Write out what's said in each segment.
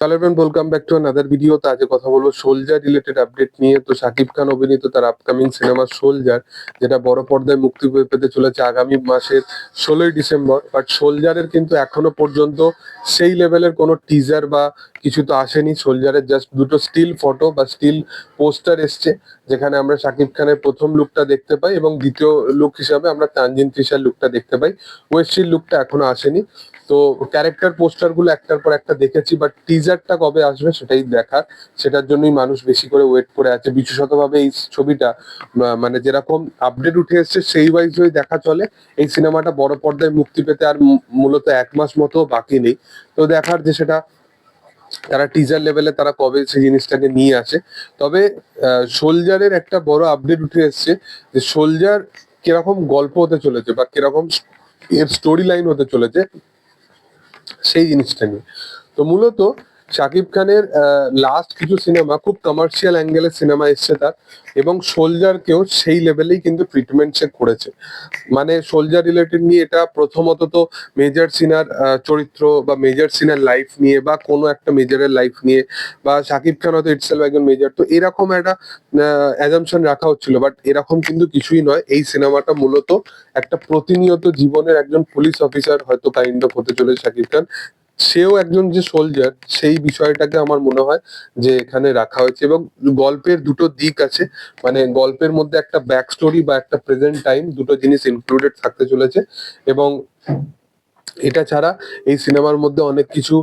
Hello everyone welcome back to another video তো আজকে কথা বলব সোলজার রিলেটেড আপডেট নিয়ে। তো শাকিব খান অভিনীত তার আপকামিং সিনেমা সোলজার যেটা বড় পর্দায় মুক্তি পেতে চলেছে আগামী মাসের ষোলোই ডিসেম্বর। বাট সোলজারের কিন্তু এখনও পর্যন্ত সেই লেভেলের কোনো টিজার বা কিছু তো আসেনি। সোলজারের জাস্ট দুটো স্টিল ফটো বা স্টিল পোস্টার এসছে, যেখানে আমরা শাকিব খানের প্রথম লুকটা দেখতে পাই এবং দ্বিতীয় লুক হিসাবে আমরা তানজিন তৃষার লুকটা দেখতে পাই। ওয়েস্টির লুকটা এখনও আসেনি। তো ক্যারেক্টার পোস্টারগুলো একটার পর একটা দেখেছি বাট টিজারটা কবে আসবে সেটাই দেখার। সেটার জন্যই মানুষ বেশি করে ওয়েট করে আছে। বিশেষত ভাবে এই ছবিটা মানে যেরকম আপডেট উঠে এসছে, সেই ওয়াইজ হয়ে দেখা চলে। এই সিনেমাটা বড় পর্দায় মুক্তি পেতে আর মূলত এক মাস মতো বাকি নেই। তো দেখার যে সেটা, তারা টিজার লেভেলে তারা কবে সেই জিনিসটাকে নিয়ে আসে। তবে সোলজারের একটা বড় আপডেট উঠে এসছে যে সোলজার কীরকম গল্প হতে চলেছে বা কীরকম এর স্টোরি লাইন হতে চলেছে, সেই জিনিসটা নিয়ে। তো মূলত শাকিব খানের লাস্ট কিছু সিনেমা খুব কমার্শিয়াল অ্যাঙ্গেলের সিনেমা এসছে তার এবং সোলজার সোলজারকেও সেই লেভেলেই কিন্তু ট্রিটমেন্ট সে করেছে। মানে সোলজার রিলেটেড নিয়ে এটা প্রথমত তো মেজর সিনার চরিত্র বা মেজর সিনার লাইফ নিয়ে বা কোনো একটা মেজরের লাইফ নিয়ে বা শাকিব খান হয়তো ইটসেলফ একজন মেজর তো এরকম একটা অ্যাজামশন রাখা হচ্ছিল। বাট এরকম কিন্তু কিছুই নয়। এই সিনেমাটা মূলত একটা প্রতিনিয়ত জীবনের একজন পুলিশ অফিসার হয়তো কাইন্ড অফ হতে চলেছে শাকিব খান। সেও একজন যে সোলজার সেই বিষয়টাকে আমার মনে হয় যে এখানে রাখা হয়েছে এবং গল্পের দুটো দিক আছে। মানে গল্পের মধ্যে একটা ব্যাক স্টোরি বা একটা প্রেজেন্ট টাইম দুটো জিনিস ইনক্লুডেড থাকতে চলেছে এবং এটা ছাড়া এই সিনেমার মধ্যে অনেক কিছু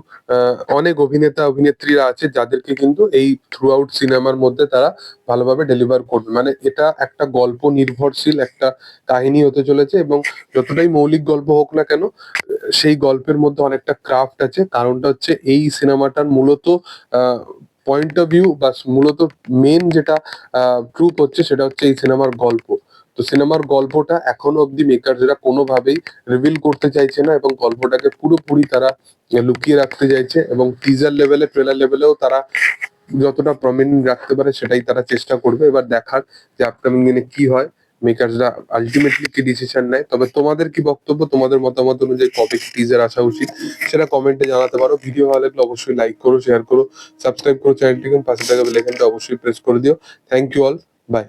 অনেক অভিনেতা, অভিনেত্রীরা আছে যাদেরকে কিন্তু এই থ্রু আউট সিনেমার মধ্যে তারা ভালোভাবে ডেলিভার করবে মানে এটা একটা গল্প নির্ভরশীল একটা কাহিনী হতে চলেছে এবং যতটাই মৌলিক গল্প হোক না কেন, সেই গল্পের মধ্যে অনেকটা ক্রাফট আছে। কারণটা হচ্ছে এই সিনেমাটার মূলত পয়েন্ট অফ ভিউ বা মূলত মেন যেটা প্রুফ হচ্ছে সেটা হচ্ছে এই সিনেমার গল্প। তো সিনেমার গল্পটা এখনও অব্দি মেকাররা কোনোভাবেই রিভিল করতে চাইছে না এবং গল্পটাকে পুরোপুরি তারা লুকিয়ে রাখতে চাইছে এবং টিজার লেভেলে ট্রেলার লেভেলেও তারা যতটা প্রমিনেন্ট রাখতে পারে সেটাই তারা চেষ্টা করবে। এবার দেখার যে আপকামিং দিনে কি হয় মেকারসরা আলটিমেটলি কি ডিসিশন নেয়। তবে তোমাদের কি বক্তব্য, তোমাদের মতামত অনুযায়ী কবে কি টিজার আসা উচিত সেটা কমেন্টে জানাতে পারো। ভিডিও ভালো লাগলে অবশ্যই লাইক করো শেয়ার করো সাবস্ক্রাইব করো চ্যানেলটিকে পাশে থাকা বেল আইকনটা অবশ্যই প্রেস করে দিও। Thank you all by